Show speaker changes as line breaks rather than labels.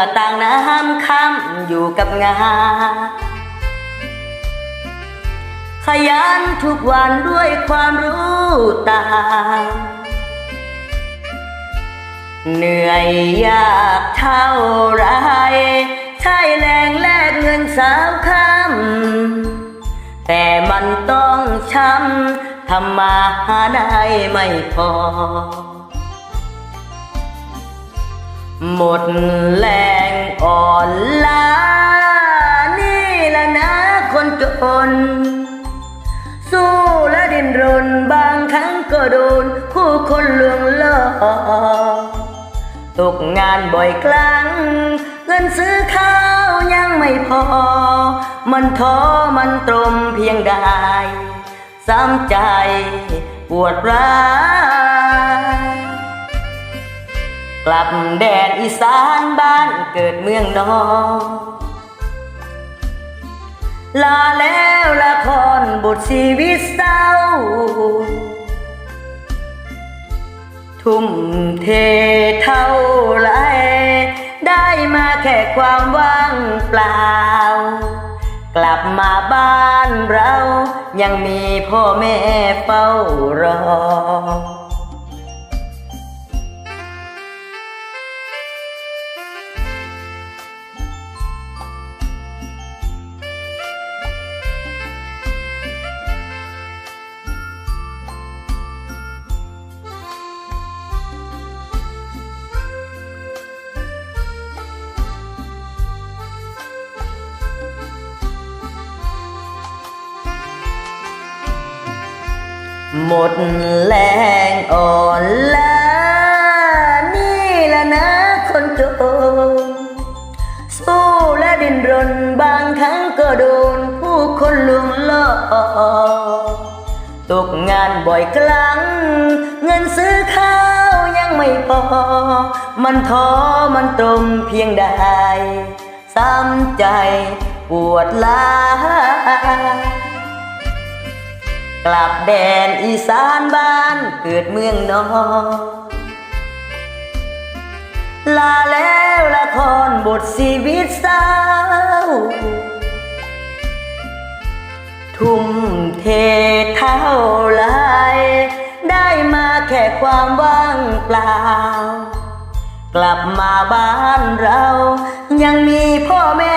อาบเหงื่อต่างน้ำค้ำอยู่กับงานขยันทุกวันด้วยความรู้ตามเหนื่อยยากเท่าไรใช้แรงแลกเงินสามคำแต่มันต้องช้ำทำมาหาได้ไม่พอ หมดแรงอ่อนล้า นี่แหละนะคนจน สู้และดินรนบางครั้งก็โดนผู้คนลวงล่อตกงานบ่อยครั้ง เงินซื้อข้าวยังไม่พอ มันท้อมันตรมเพียงใดซ้ำใจปวดร้าว กลับแดนอีสานบ้านเกิดเมืองนอกลาแล้วละครบทชีวิตเศร้า ทุ่มเทเท่าไร ได้มาแค่ความว่างเปล่า กลับมาบ้านเรา ยังมีพ่อแม่เฝ้ารอ หมดแรงอ่อนล้านี่แหละนะคนจนสู้และดิ้นรนบางครั้งก็โดนผู้คนลวงล่อตกงานบ่อยครั้ง เงินซื้อข้าวยังไม่พอ มันท้อมันตรมเพียงใด ซ้ำใจปวดล้า กลับแดนอีสานบ้านเกิดเมืองนอกลาแล้วละครบทชีวิตเศร้าทุ่มเทเท่าไรได้มาแค่ความว่างเปล่า กลับมาบ้านเรายังมีพ่อแม่